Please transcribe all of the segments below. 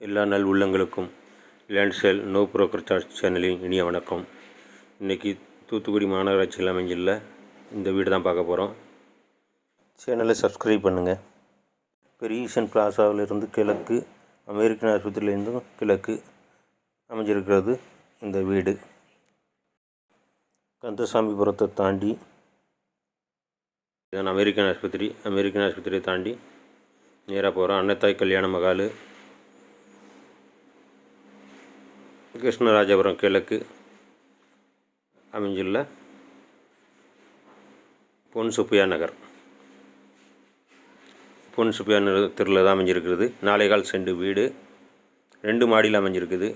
எல்லா நல் உள்ளங்களுக்கும் லேண்ட்சேல் நோ புரோக்கர் சார்ஜ் சேனலின் இனிய வணக்கம். இன்றைக்கி தூத்துக்குடி மாநகராட்சியில் அமைஞ்சுள்ள இந்த வீடு தான் பார்க்க போகிறோம் சேனலை சப்ஸ்கிரைப் பண்ணுங்கள் பெரியசன் பிளாசாவிலிருந்து கிழக்கு அமெரிக்கன் ஆஸ்பத்திரியிலேருந்தும் கிழக்கு அமைஞ்சிருக்கிறது இந்த வீடு. கந்தசாமிபுரத்தை தாண்டி இதான் அமெரிக்கன் ஆஸ்பத்திரி அமெரிக்கன் ஆஸ்பத்திரியை தாண்டி நேராக போகிறோம் அன்னத்தாய் கல்யாண மகால் கிருஷ்ணராஜபுரம் கிழக்கு அமைஞ்சுள்ள பொன் சுப்பையா நகர். பொன் சுப்பையா தெருவில் தான் அமைஞ்சிருக்கிறது. நாளைகால் செண்டு வீடு. ரெண்டு மாடியில் அமைஞ்சிருக்குது.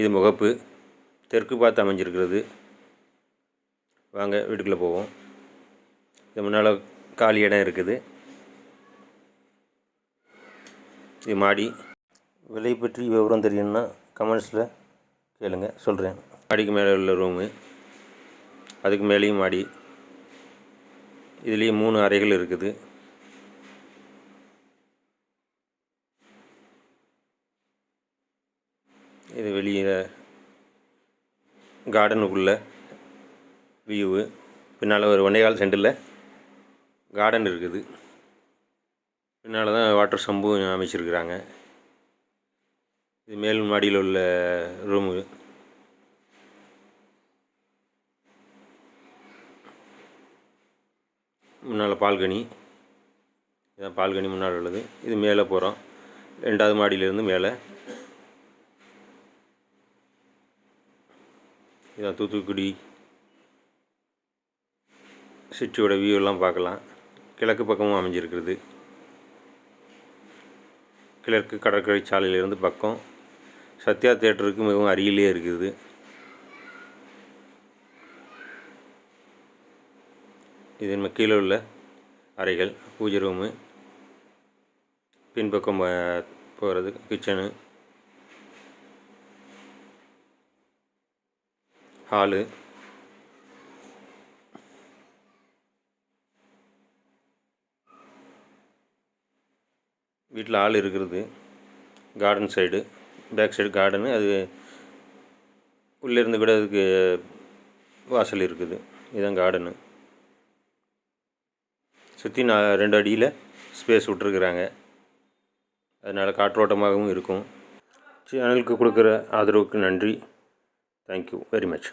இது முகப்பு. தெற்கு பார்த்து அமைஞ்சிருக்கிறது. வாங்க வீட்டுக்குள்ளே போவோம். இது முன்னால் காலி இடம் இருக்குது. இது மாடி. விலை பற்றி விவரம் தெரியும்னா கமெண்ட்ஸில் கேளுங்க சொல்கிறேன் அடிக்கு மேலே உள்ள ரூமு அதுக்கு மேலேயும் மாடி இதுலேயும் மூணு அறைகள் இருக்குது. இது வெளியில் கார்டனுக்குள்ள வியூவு பின்னால் ஒரு ஒன்னேகால் சென்டில் கார்டன் இருக்குது. பின்னால் தான் வாட்டர் சம்பு அமைச்சிருக்கிறாங்க. இது மேல் மாடியில் உள்ள ரூமு முன்னால் பால்கனி. இதான் பால்கனி முன்னால் உள்ளது. இது மேலே போகிறோம் ரெண்டாவது மாடியிலேருந்து மேலே. இதான் தூத்துக்குடி. சிட்டியோட வியூ எல்லாம் பார்க்கலாம். கிழக்கு பக்கமும் அமைஞ்சிருக்கிறது. கிழக்கு கடற்கரை சாலையிலிருந்து பக்கம். சத்யா தேட்டருக்கு மிகவும் அருகிலே இருக்குது. இது கீழே உள்ள அறைகள் பூஜை ரூமு பின்பக்கம் போகிறது கிச்சனு ஹாலு வீட்டில் ஆள் இருக்கிறது. Garden side back side garden அது உள்ளேருந்து கூட அதுக்கு வாசல் இருக்குது. இதுதான் கார்டனு சுற்றி நான் ரெண்டு அடியில் ஸ்பேஸ் விட்ருக்குறாங்க அதனால் காற்றோட்டமாகவும் இருக்கும். சேனலுக்கு கொடுக்குற ஆதரவுக்கு நன்றி. Thank you very much